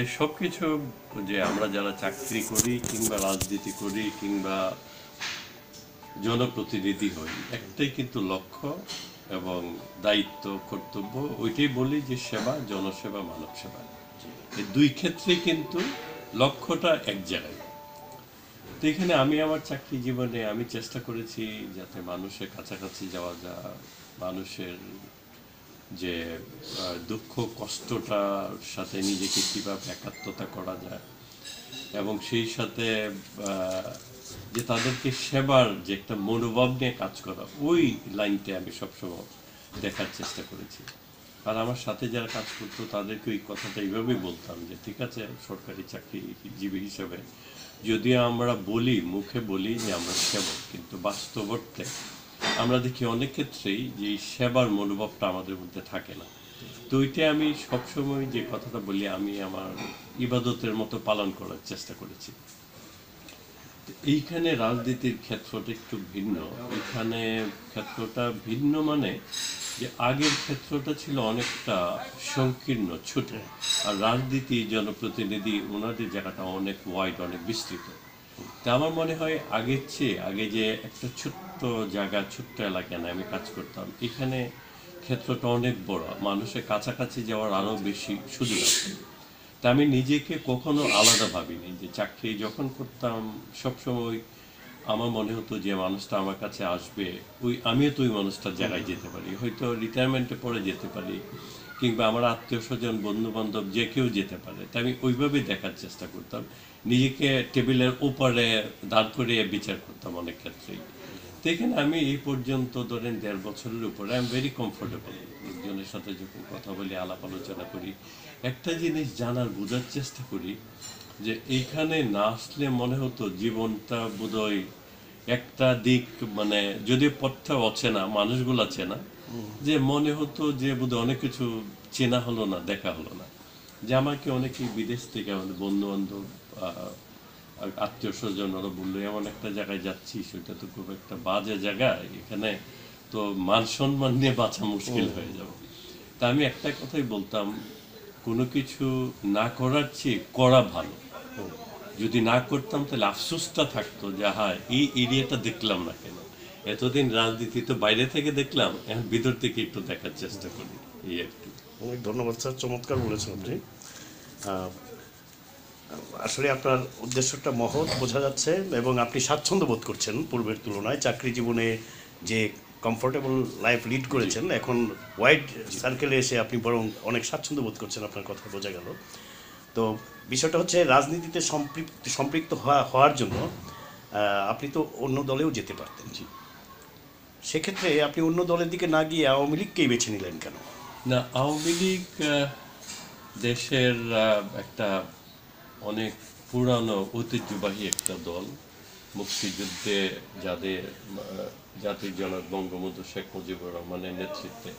তো সব কিছু যে আমরা যারা চাকরি করি কিংবা রাজনীতি করি কিংবা জনপ্রতিনিধি হই, একটাই কিন্তু লক্ষ্য এবং দায়িত্ব, কর্তব্য, ওইটাই বলি যে সেবা, জনসেবা, মানব সেবা। এই দুই ক্ষেত্রেই কিন্তু লক্ষ্যটা এক জায়গায়। তো এখানে আমি আমার চাকরি জীবনে আমি চেষ্টা করেছি যাতে মানুষের কাছাকাছি যাওয়া যায়, মানুষের যে দুঃখ কষ্টটার সাথে নিজেকে কীভাবে একাত্মতা করা যায় এবং সেই সাথে যে তাদেরকে সেবার যে একটা মনোভাব নিয়ে কাজ করা, ওই লাইনটা আমি সবসময় দেখার চেষ্টা করেছি। আর আমার সাথে যারা কাজ করতো, তাদেরকে ওই কথাটা এইভাবেই বলতাম যে, ঠিক আছে, সরকারি চাকরিজীবী হিসেবে যদিও আমরা বলি, মুখে বলি যে আমরা সেবক, কিন্তু বাস্তব অর্থে আমরা দেখি অনেক ক্ষেত্রেই যে সেবার মনোভাবটা আমাদের মধ্যে থাকে না। তো ওইটা আমি সবসময় যে কথাটা বলি, আমি আমার ইবাদতের মতো পালন করার চেষ্টা করেছি। এইখানে রাজনীতির ক্ষেত্রটা একটু ভিন্ন। এখানে ক্ষেত্রটা ভিন্ন মানে যে আগের ক্ষেত্রটা ছিল অনেকটা সংকীর্ণ, ছোট। আর রাজনীতি, জনপ্রতিনিধি, ওনাদের জায়গাটা অনেক ওয়াইড অনেক বিস্তৃত। তা আমার মনে হয় আগের চেয়ে, আগে যে একটা ছোট্ট জায়গা, ছোট্ট এলাকায় আমি কাজ করতাম, এখানে ক্ষেত্রটা অনেক বড়। মানুষের কাছাকাছি যাওয়ার আরও বেশি সুযোগ আছে। তা আমি নিজেকে কখনো আলাদা ভাবিনি যে চাকরি যখন করতাম, সবসময় আমার মনে হতো যে মানুষটা আমার কাছে আসবে। ওই, আমিও তো ওই মানুষটার জায়গায় যেতে পারি। হয়তো রিটায়ারমেন্টে পরে যেতে পারি। কিংবা আমার আত্মীয় স্বজন বন্ধু বান্ধব যে কেউ যেতে পারে। তাই আমি ওইভাবেই দেখার চেষ্টা করতাম। নিজেকে টেবিলের উপরে দাঁড় করিয়ে বিচার করতাম অনেক ক্ষেত্রেই। তো এখানে আমি এই পর্যন্ত ধরেন দেড় বছরের উপরে আই এম ভেরি কমফোর্টেবল লোকজনের সাথে যখন কথা বলি, আলাপ আলোচনা করি, একটা জিনিস জানার, বোঝার চেষ্টা করি যে এইখানে না আসলে মনে হতো জীবনটা বোধহয় একটা দিক মানে যদি পথটা অচেনা, মানুষগুলো চেনা যে মনে হতো যে বোধহয় অনেক কিছু চেনা হলো না দেখা হলো না। যে আমাকে অনেকে বিদেশ থেকে আমাদের বন্ধু বান্ধব আত্মীয় স্বজন ওরা বলল এমন একটা জায়গায় যাচ্ছি সেটা তো খুব একটা বাজে জায়গা এখানে তো মান সম্মান নিয়ে বাঁচা মুশকিল হয়ে যাবে। তা আমি একটা কথাই বলতাম কোনো কিছু না করার চেয়ে করা ভালো। যদি না করতাম তাহলে আফসোসটা থাকতো যে হ্যাঁ এই এরিয়াটা দেখলাম না কেন? এতদিন রাজনীতি তো বাইরে থেকে দেখলাম এখন ভিতর থেকে একটু দেখার চেষ্টা করি এই একটু অনেক ধন্যবাদ স্যার চমৎকার বলেছেন আপনি। আসলে আপনার উদ্দেশ্যটা মহৎ বোঝা যাচ্ছে এবং আপনি স্বাচ্ছন্দ্য বোধ করছেন পূর্বের তুলনায়। চাকরি জীবনে যে কমফোর্টেবল লাইফ লিড করেছেন এখন ওয়াইড সার্কেলে এসে আপনি বরং অনেক স্বাচ্ছন্দ্য বোধ করছেন আপনার কথা বোঝা গেল। তো বিষয়টা হচ্ছে রাজনীতিতে সম্পৃক্ত সম্পৃক্ত হওয়া হওয়ার জন্য আপনি তো অন্য দলেও যেতে পারতেন। জি। সেক্ষেত্রে আপনি অন্য দলের দিকে না গিয়ে আওয়ামী লীগকেই বেছে নিলেন কেন? না, আওয়ামী লীগ দেশের একটা অনেক পুরানো ঐতিহ্যবাহী একটা দল। মুক্তিযুদ্ধে যাদের জাতির জনক বঙ্গবন্ধু শেখ মুজিবুর রহমানের নেতৃত্বে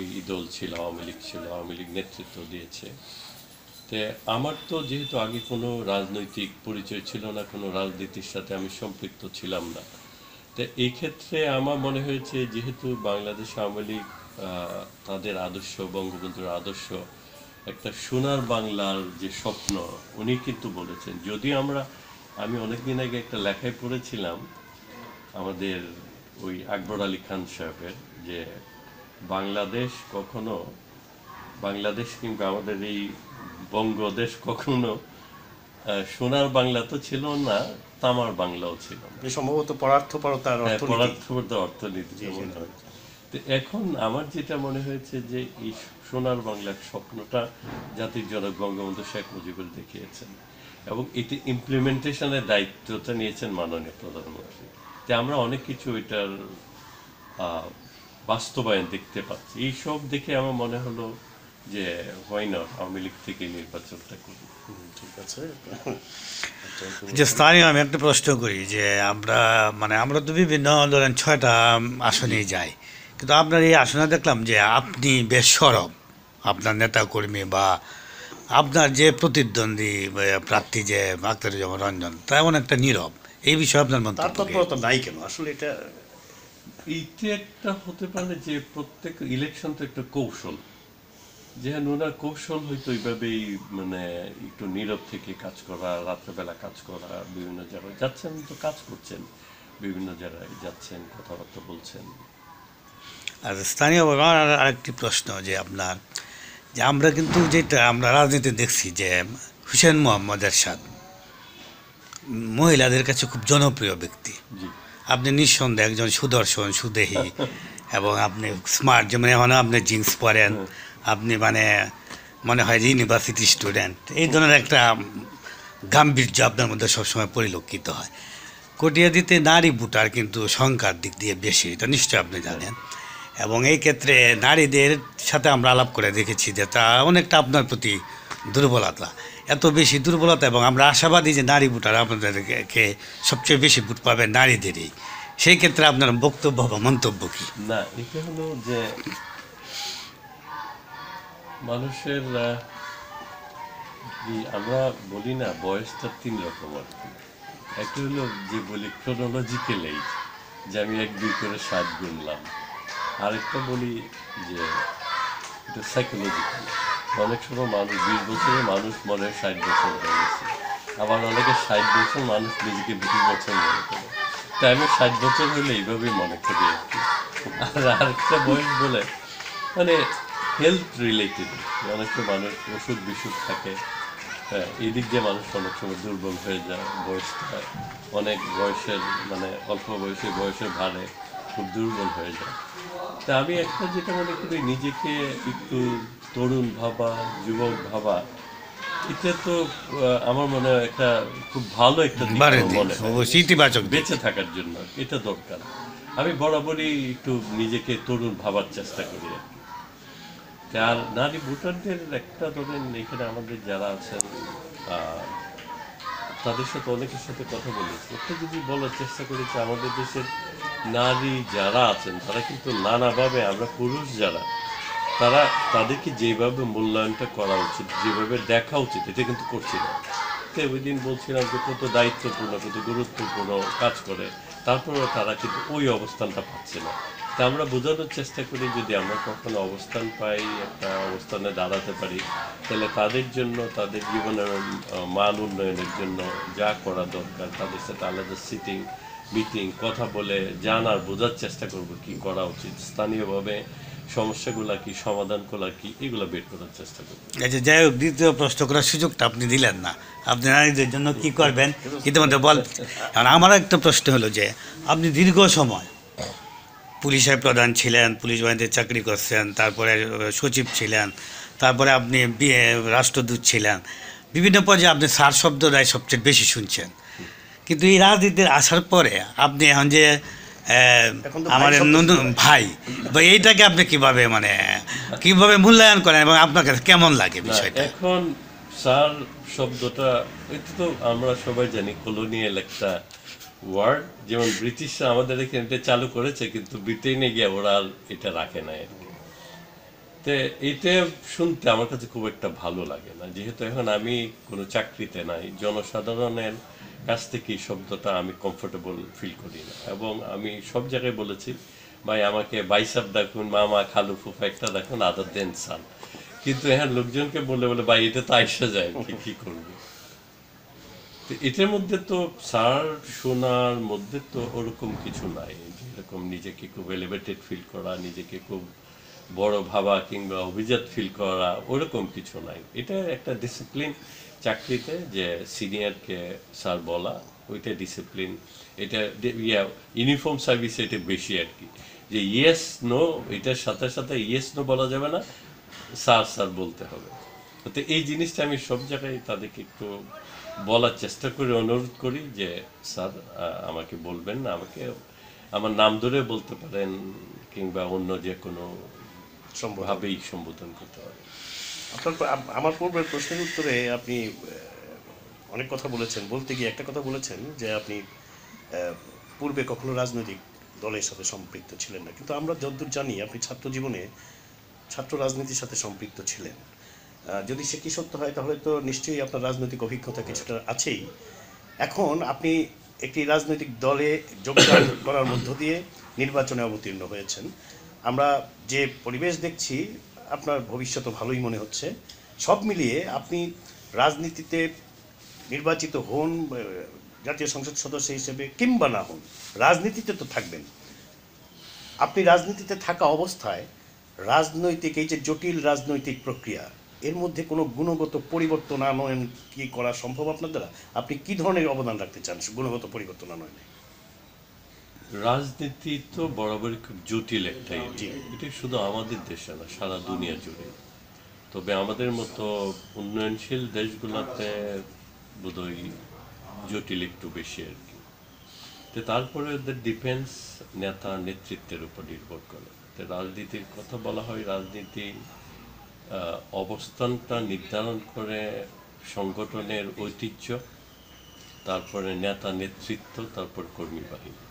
এই দল ছিল, আওয়ামী লীগ ছিল, আওয়ামী লীগ নেতৃত্ব দিয়েছে। তে আমার তো যেহেতু আগে কোনো রাজনৈতিক পরিচয় ছিল না, কোনো রাজনীতির সাথে আমি সম্পৃক্ত ছিলাম না। তো এই ক্ষেত্রে আমার মনে হয়েছে যেহেতু বাংলাদেশ আওয়ামী লীগ তাদের আদর্শ, বঙ্গবন্ধুর আদর্শ, একটা সোনার বাংলার যে স্বপ্ন, উনি কিন্তু বলেছেন। যদি আমরা, আমি অনেকদিন আগে একটা লেখায় পড়েছিলাম আমাদের ওই আকবর আলী খান সাহেবের যে বাংলাদেশ কখনো, বাংলাদেশ কিংবা আমাদের এই বঙ্গদেশ কখনো সোনার বাংলা তো ছিল না তামার বাংলাও ছিল না। যে সম্ভবত পরার্থপরতার হ্যাঁ, অর্থনীতি। যেমন। তো এখন আমার যেটা মনে হয়েছে যে এই সোনার বাংলার স্বপ্নটা জাতির জনক বঙ্গবন্ধু শেখ মুজিবুর দেখিয়েছেন এবং এটি ইমপ্লিমেন্টেশনের দায়িত্বটা নিয়েছেন মাননীয় প্রধানমন্ত্রী। তো আমরা অনেক কিছু এটার বাস্তবায়ন দেখতে পাচ্ছি। এইসব দেখে আমার মনে হলো যে হয় না আওয়ামী লীগ থেকে নির্বাচনটা করি হুম, ঠিক আছে? যে স্থানীয় আমি একটা প্রশ্ন করি যে আমরা মানে আমরা তো বিভিন্ন ধরেন ছয়টা আসনেই যাই। কিন্তু আপনার এই আসনে দেখলাম যে আপনি বেশ সরব। আপনার নেতাকর্মী বা আপনার যে প্রতিদ্বন্দ্বী বা প্রার্থী যে আখতারুজ্জামান রঞ্জন তেমন একটা নীরব। এই বিষয়ে আপনার মন্তব্য তৎপরতা নাই কেন? আসলে এটা এইটা একটা হতে পারে যে প্রত্যেক ইলেকশন তো একটা কৌশল। যেহেতু ওনার কৌশল হয়তো এইভাবেই মানে একটু নীরব থেকে কাজ করা রাত্রেবেলা কাজ করা বিভিন্ন জায়গায় যাচ্ছেন তো কাজ করছেন বিভিন্ন জায়গায় যাচ্ছেন কথাবার্তা বলছেন। আর স্থানীয় আমার আরেকটি প্রশ্ন যে আপনার যে আমরা কিন্তু যেটা আমরা রাজনীতি দেখছি যে হুসেন মোহাম্মদ এরশাদ মহিলাদের কাছে খুব জনপ্রিয় ব্যক্তি। আপনি নিঃসন্দেহে একজন সুদর্শন সুদেহী এবং আপনি স্মার্ট যেমন এখন আপনি জিন্স পরেন আপনি মানে মনে হয় ইউনিভার্সিটি স্টুডেন্ট এই ধরনের একটা গাম্ভীর্য আপনার মধ্যে সবসময় পরিলক্ষিত হয়। কটিয়াদিতে নারী ভোটার কিন্তু সংখ্যার দিক দিয়ে বেশি, এটা নিশ্চয়ই আপনি জানেন। এবং এই ক্ষেত্রে নারীদের সাথে আমরা আলাপ করে দেখেছি যে তা অনেকটা আপনার প্রতি দুর্বলতা। এত বেশি দুর্বলতা এবং আমরা আশাবাদী যে নারী ভোটার আপনাদেরকে সবচেয়ে বেশি ভোট পাবে নারীদেরই। সেই ক্ষেত্রে আপনার বক্তব্য বা মন্তব্য কী? না, এটা হলো যে মানুষের আমরা বলি না, বয়সটা তিন রকম আর কি। একটা হলো যে বলি ক্রোনোলজিক্যাল এইজ যে আমি এক, দুই করে সাত গুনলাম। আরেকটা বলি যে এটা সাইকোলজিক্যাল অনেক সময় মানুষ, বিশ বছরে মানুষ মনে হয় ষাট বছর হয়ে গেছে। আবার অনেকে ষাট বছর মানুষ নিজেকে বিশ বছর মনে করে। তাই আমি ষাট বছর হলে এইভাবেই মনে করি আর কি। আর আরেকটা বয়স বলে মানে হেলথ রিলেটেড অনেক সময় মানুষ ওষুধ বিসুখ থাকে হ্যাঁ এই দিক দিয়ে মানুষ অনেক সময় দুর্বল হয়ে যায় বয়সটা অনেক বয়সের মানে অল্প বয়সে বয়সের ভারে খুব দুর্বল হয়ে যায় তা আমি একটা যেটা মনে করি নিজেকে একটু তরুণ ভাবা যুবক ভাবা এটা তো আমার মনে হয় একটা খুব ভালো একটা মনে হয়। ইতিবাচক বেঁচে থাকার জন্য এটা দরকার আমি বরাবরই একটু নিজেকে তরুণ ভাবার চেষ্টা করি আর কি। আর নারী ভোটারদের একটা ধরেন এখানে আমাদের যারা আছেন তাদের সাথে অনেকের সাথে কথা বলেছি। একটা যদি বলার চেষ্টা করি যে আমাদের দেশের নারী যারা আছেন, তারা কিন্তু নানাভাবে আমরা পুরুষ যারা, তারা তাদেরকে যেভাবে মূল্যায়নটা করা উচিত, যেভাবে দেখা উচিত, এটা কিন্তু করছি না। তো ওই দিন বলছিলাম যে কত দায়িত্বপূর্ণ, কত গুরুত্বপূর্ণ কাজ করে, তারপরেও তারা কিন্তু ওই অবস্থানটা পাচ্ছে না। তা আমরা বোঝানোর চেষ্টা করি যদি আমরা কখনো অবস্থান পাই, একটা অবস্থানে দাঁড়াতে পারি, তাহলে তাদের জন্য, তাদের জীবনের মান উন্নয়নের জন্য যা করা দরকার, তাদের সাথে আলাদা সিটিং মিটিং কথা বলে জানার, বোঝার চেষ্টা করব কি করা উচিত। স্থানীয়ভাবে সমস্যাগুলা কি, সমাধানগুলা কি, এগুলো বের করার চেষ্টা করব। আচ্ছা যাই হোক, দ্বিতীয় প্রশ্ন করার সুযোগটা আপনি দিলেন না। আপনি নারীদের জন্য কি করবেন? ইতিমধ্যে বল। কারণ আমার একটা প্রশ্ন হলো যে, আপনি দীর্ঘ সময় পুলিশের প্রধান ছিলেন পুলিশ বাহিনীতে চাকরি করছেন তারপরে সচিব ছিলেন তারপরে আপনি রাষ্ট্রদূত ছিলেন। বিভিন্ন পর্যায়ে আপনি সার শব্দটাই সবচেয়ে বেশি শুনছেন। কিন্তু এই রাজনীতির আসার পরে আপনি এখন যে আমার নতুন ভাই বা এইটাকে আপনি কীভাবে মানে কীভাবে মূল্যায়ন করেন এবং আপনার কাছে কেমন লাগে বিষয়টা? এখন স্যার শব্দটা এটা তো আমরা সবাই জানি কলোনিয়াল একটা ওয়ার্ড যেমন ব্রিটিশরা আমাদের এখানে এটা চালু করেছে, কিন্তু ব্রিটেনে গিয়ে ওরা এটা রাখে না আর কি। তো এটা শুনতে আমার কাছে খুব একটা ভালো লাগে না। যেহেতু এখন আমি কোনো চাকরিতে নাই, জনসাধারণের কাছ থেকে শব্দটা আমি কমফোর্টেবল ফিল করি না। এবং আমি সব জায়গায় বলেছি, ভাই, আমাকে বাইসাপ ডাকুন মামা, খালু, ফুফা, একটা ডাকুন আদার দেন সান কিন্তু এখন লোকজনকে বলে বলে, ভাই, এটা তো আইসা যায় কি করব? এটার মধ্যে তো স্যার শোনার মধ্যে তো ওরকম কিছু নাই। যেরকম নিজেকে খুব এলিভেটেড ফিল করা, নিজেকে খুব বড় ভাবা কিংবা অভিজাত ফিল করা, ওরকম কিছু নাই। এটা একটা ডিসিপ্লিন চাকরিতে যে সিনিয়রকে স্যার বলা, ওইটা ডিসিপ্লিন এটা ইয়া ইউনিফর্ম সার্ভিসে এটা বেশি আর কি। যে ইয়েস নো এটার সাথে সাথে ইয়েস নো বলা যাবে না, স্যার স্যার বলতে হবে। তো এই জিনিসটা আমি সব জায়গায় তাদেরকে একটু বলার চেষ্টা করি অনুরোধ করি যে স্যার আমাকে বলবেন না আমাকে আমার নাম ধরে বলতে পারেন কিংবা অন্য যে কোনো সম্ভব ভাবেই সম্বোধন করতে পারেন আপনার আমার পূর্বের প্রশ্নের উত্তরে আপনি অনেক কথা বলেছেন। বলতে গিয়ে একটা কথা বলেছেন যে আপনি পূর্বে কখনো রাজনৈতিক দলের সাথে সম্পৃক্ত ছিলেন না। কিন্তু আমরা যতদূর জানি আপনি ছাত্র জীবনে ছাত্র রাজনীতির সাথে সম্পৃক্ত ছিলেন। যদি সে কি সত্য হয় তাহলে তো নিশ্চয়ই আপনার রাজনৈতিক অভিজ্ঞতা কিছুটা আছেই। এখন আপনি একটি রাজনৈতিক দলে যোগদান করার মধ্য দিয়ে নির্বাচনে অবতীর্ণ হয়েছেন। আমরা যে পরিবেশ দেখছি আপনার ভবিষ্যৎ ভালোই মনে হচ্ছে। সব মিলিয়ে আপনি রাজনীতিতে নির্বাচিত হন জাতীয় সংসদ সদস্য হিসেবে কিংবা না হন রাজনীতিতে তো থাকবেন। আপনি রাজনীতিতে থাকা অবস্থায় রাজনৈতিক এই যে জটিল রাজনৈতিক প্রক্রিয়া এর মধ্যে কোনো গুণগত পরিবর্তন আনয়ন কি করা সম্ভব আপনার দ্বারা? আপনি কি ধরনের অবদান রাখতে চান গুণগত পরিবর্তন আনয়নে? রাজনীতি তো বরাবরই খুব জটিল একটা এটা শুধু আমাদের দেশে না সারা দুনিয়া জুড়ে। তবে আমাদের মতো উন্নয়নশীল দেশগুলোতে বোধহয় জটিল একটু বেশি আর কি। তো তারপরে ওদের ডিফেন্স নেতা নেতৃত্বের উপর নির্ভর করে। তো রাজনীতির কথা বলা হয় রাজনীতি অবস্থানটা নির্ধারণ করে সংগঠনের ঐতিহ্য, তারপরে নেতা নেতৃত্ব, তারপর কর্মী বাহিনী।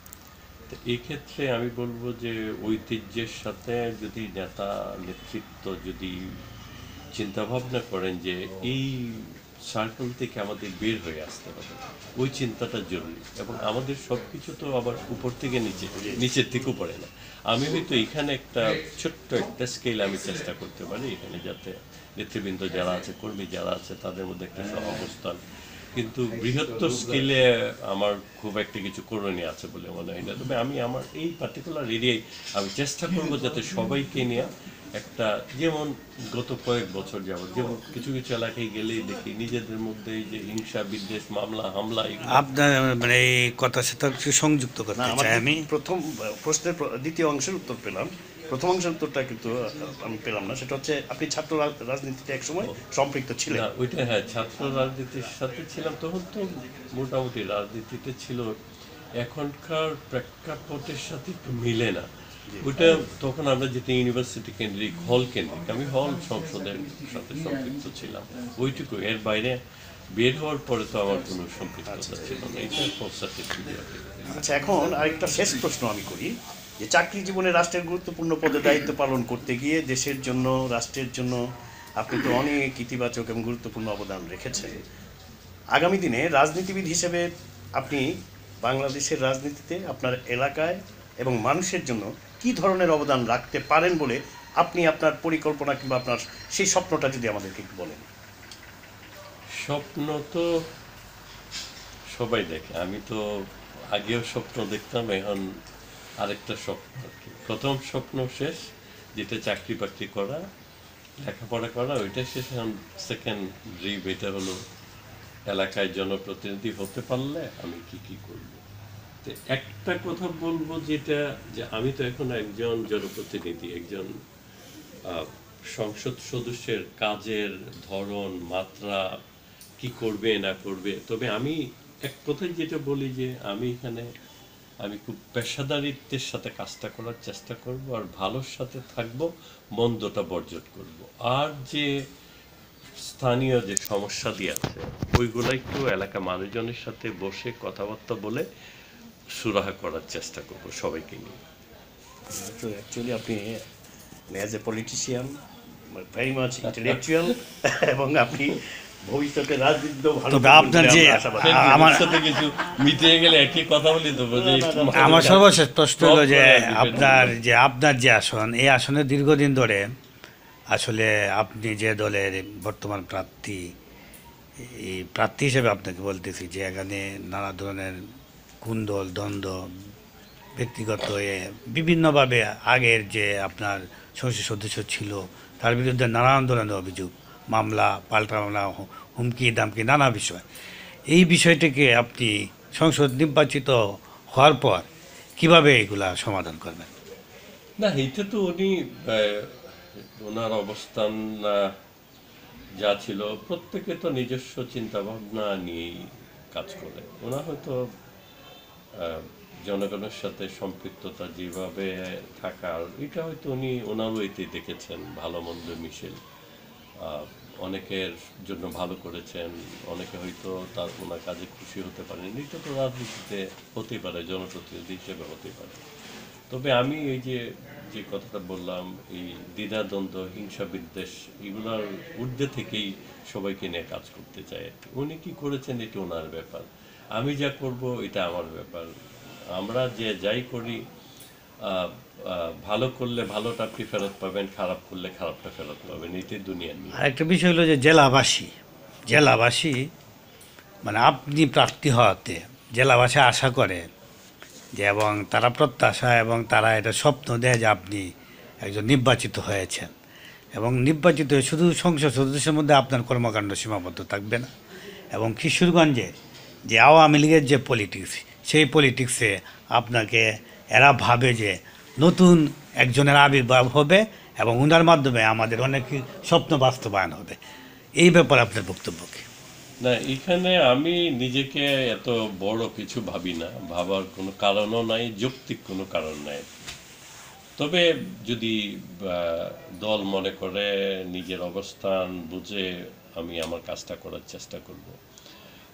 তো এই ক্ষেত্রে আমি বলব যে ঐতিহ্যের সাথে যদি নেতা নেতৃত্ব যদি চিন্তাভাবনা করেন যে এই সার্কেল থেকে আমাদের বের হয়ে আসতে হবে? ওই চিন্তাটা জরুরি। এবং আমাদের সব কিছু তো আবার উপর থেকে নিচে, নিচের থেকেও পড়ে না। আমি হয়তো এখানে একটা ছোট্ট একটা স্কেল আমি চেষ্টা করতে পারি এখানে যাতে নেতৃবৃন্দ যারা আছে, কর্মী যারা আছে, তাদের মধ্যে একটা অবস্থান কিন্তু বৃহত্তর স্কেলে আমার খুব একটা কিছু করণীয় আছে বলে মনে হয় না। তবে আমি আমার এই পার্টিকুলার এরিয়ায় আমি চেষ্টা করব যাতে সবাইকে নিয়ে একটা যেমন গত কয়েক বছর যাবত যেমন কিছু কিছু এলাকায় গেলেই দেখি নিজেদের মধ্যে এই যে হিংসা বিদ্বেষ মামলা হামলা আপনার মানে এই কথার সাথে সংযুক্ত না করতে চাই আমি। প্রথম প্রশ্নের দ্বিতীয় অংশের উত্তর পেলাম। প্রথম অংশের উত্তরটা কিন্তু আমি পেলাম না। সেটা হচ্ছে আপনি ছাত্র রাজ- রাজনীতিতে একসময় সম্পৃক্ত ছিলেন। না ওইটা হ্যাঁ ছাত্র রাজনীতির সাথে ছিলাম তখন তো মোটামুটি রাজনীতিতে ছিল। এখনকার প্রেক্ষাপটের সাথে একটু মিলে না। ওইটা তখন আমরা যেটা ইউনিভার্সিটি কেন্দ্রিক হল কেন্দ্রিক আমি হল সংসদের সাথে সম্পৃক্ত ছিলাম। ওইটুকু এর বাইরে বের হওয়ার পরে তো আমার কোনো সম্পৃক্ততা ছিল না। এটা পশ্চাতে আচ্ছা এখন আরেকটা শেষ প্রশ্ন আমি করি যে চাকরি জীবনে রাষ্ট্রের গুরুত্বপূর্ণ পদে দায়িত্ব পালন করতে গিয়ে দেশের জন্য রাষ্ট্রের জন্য আপনি তো অনেক ইতিবাচক এবং গুরুত্বপূর্ণ অবদান রেখেছেন। আগামী দিনে রাজনীতিবিদ হিসেবে আপনি বাংলাদেশের রাজনীতিতে আপনার এলাকায় এবং মানুষের জন্য কি ধরনের অবদান রাখতে পারেন বলে আপনি আপনার পরিকল্পনা কিংবা আপনার সেই স্বপ্নটা যদি আমাদেরকে একটু বলেন। স্বপ্ন তো সবাই দেখে। আমি তো আগেও স্বপ্ন দেখতাম, এখন আরেকটা স্বপ্ন আর কি প্রথম স্বপ্ন শেষ, যেটা চাকরি বাকরি করা, লেখাপড়া করা ওইটা শেষ। এখন সেকেন্ড ড্রিম এটা হলো এলাকায় জনপ্রতিনিধি হতে পারলে আমি কি কি করব? একটা কথা বলব যেটা যে আমি তো এখন একজন জনপ্রতিনিধি, একজন সংসদ সদস্যের কাজের ধরন, মাত্রা, কি করবে, না করবে। তবে আমি এক কথায় যেটা বলি যে আমি এখানে, আমি খুব পেশাদারিত্বের সাথে কাজটা করার চেষ্টা করব আর ভালোর সাথে থাকব, মন্দটা বর্জন করব। আর যে স্থানীয় যে সমস্যা দিয়ে আছে, ওইগুলো একটু এলাকা মানুষজনের সাথে বসে কথাবার্তা বলে সুরাহা করার চেষ্টা করব সবাইকে নিয়ে। তো অ্যাকচুয়ালি আপনি as a politician very much intellectual এবং আপনি ভবিষ্যতে রাজনীতিতেও ভালো আপনার যে আমরা সাথে কিছু মিটে গেলে একই কথা বলি তো আমার সর্বশেষ প্রশ্ন হলো যে আপনার যে আপনার যে আসন এই আসনে দীর্ঘদিন ধরে আসলে আপনি যে দলের বর্তমান প্রার্থী এই প্রার্থী হিসেবে আপনাকে বলতেছি যে এখানে নানা ধরনের কুন্দল, দ্বন্দ্ব, ব্যক্তিগত এ বিভিন্নভাবে আগের যে আপনার সংসদ সদস্য ছিল, তার বিরুদ্ধে নানান ধরনের অভিযোগ, মামলা পাল্টা মামলা হুমকি, দামকি, নানা বিষয়। এই বিষয়টিকে আপনি সংসদ নির্বাচিত হওয়ার পর কীভাবে এগুলা সমাধান করবেন? না, এইটা তো উনি ওনার অবস্থান যা ছিল, প্রত্যেকে তো নিজস্ব চিন্তাভাবনা নিয়েই কাজ করে। ওনার হয়তো জনগণের সাথে সম্পৃক্ততা যেভাবে থাকার এটা হয়তো উনি ওনারও এতে দেখেছেন, ভালো মন্দ মিশেল। অনেকের জন্য ভালো করেছেন, অনেকে হয়তো তার, ওনার কাজে খুশি হতে পারেন এটা তো রাজনীতিতে হতেই পারে, জনপ্রতিনিধি হিসেবে হতে পারে। তবে আমি এই যে যে কথাটা বললাম, এই দ্বিধাদ্বন্দ্ব, হিংসা বিদ্বেষ, এগুলোর ঊর্ধ্বে থেকেই সবাইকে নিয়ে কাজ করতে কি। উনি কি করেছেন, এটা ওনার ব্যাপার। আমি যা করব, এটা আমার ব্যাপার। আমরা যে যাই করি ভালো করলে ভালোটা আপনি ফেরত পাবেন, খারাপ করলে খারাপটা ফেরত পাবেন, এটাই দুনিয়ার আর একটা বিষয় হলো যে জেলাবাসী জেলাবাসী মানে আপনি প্রার্থী হওয়াতে জেলাবাসী আশা করে যে এবং তারা প্রত্যাশা এবং তারা এটা স্বপ্ন দেয় যে আপনি একজন নির্বাচিত হয়েছেন। এবং নির্বাচিত হয়ে শুধু সংসদ সদস্যের মধ্যে আপনার কর্মকাণ্ড সীমাবদ্ধ থাকবে না। এবং কিশোরগঞ্জের যে আওয়ামী লীগের যে পলিটিক্স সেই পলিটিক্সে আপনাকে এরা ভাবে যে নতুন একজনের আবির্ভাব হবে এবং ওনার মাধ্যমে আমাদের অনেক স্বপ্ন বাস্তবায়ন হবে। এই ব্যাপারে আপনার বক্তব্য কি? না, এখানে আমি নিজেকে এত বড় কিছু ভাবি না, ভাবার কোনো কারণও নাই, যৌক্তিক কোনো কারণ নাই। তবে যদি দল মনে করে, নিজের অবস্থান বুঝে আমি আমার কাজটা করার চেষ্টা করব।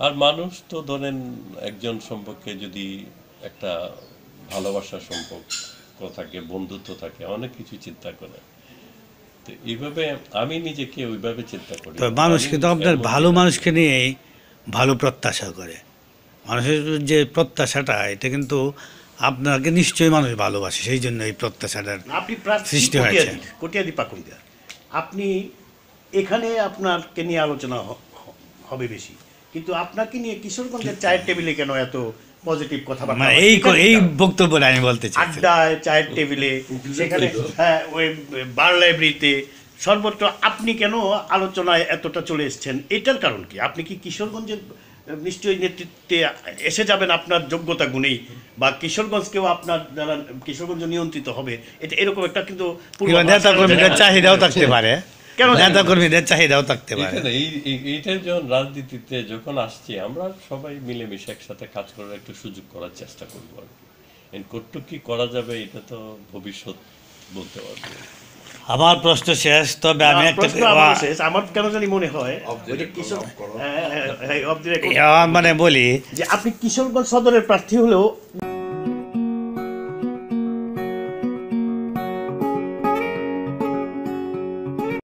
আর মানুষ তো ধরেন একজন সম্পর্কে যদি একটা ভালোবাসার সম্পর্ক থাকে বন্ধুত্ব থাকে অনেক কিছু চিন্তা করে। তো এইভাবে আমি নিজেকে ওইভাবে চিন্তা করি। মানুষ কিন্তু আপনার ভালো মানুষকে নিয়েই ভালো প্রত্যাশা করে। মানুষের যে প্রত্যাশাটা এটা কিন্তু আপনাকে নিশ্চয়ই মানুষ ভালোবাসে সেই জন্য এই প্রত্যাশাটার সৃষ্টি হয়েছে। কটিয়াদি কটিয়াদি পাকুন্দিয়া আপনি এখানে আপনারকে নিয়ে আলোচনা হবে বেশি। কিন্তু আপনাকে নিয়ে কিশোরগঞ্জের চায়ের টেবিলে কেন এত পজিটিভ কথাবার্তা মানে হয়? এই এই কেন? বক্তব্যটা আমি বলতে চাই আড্ডায় চায়ের টেবিলে সেখানে হ্যাঁ ওই বার লাইব্রেরিতে সর্বত্র আপনি কেন আলোচনায় এতটা চলে এসেছেন? এটার কারণ কি? আপনি কি কিশোরগঞ্জের নিশ্চয়ই নেতৃত্বে এসে যাবেন আপনার যোগ্যতা গুণেই বা কিশোরগঞ্জকেও আপনার দ্বারা কিশোরগঞ্জ নিয়ন্ত্রিত হবে? এটা এরকম একটা কিন্তু চাহিদাও থাকতে পারে। কেন নেতা কর্মীদের চাহিদাও থাকতে পারে। এখানে এই এই- এইটা যখন রাজনীতিতে যখন আসছি আমরা সবাই মিলেমিশে একসাথে কাজ করার একটু সুযোগ করার চেষ্টা করব আর কি। কি করা যাবে এটা তো ভবিষ্যৎ বলতে পারব। আমার প্রশ্ন শেষ তবে আমি একটা আমার কেন জানি মনে হয় হ্যাঁ, হ্যাঁ, হ্যাঁ। মানে বলি যে আপনি কিশোরগঞ্জ সদরের প্রার্থী হলেও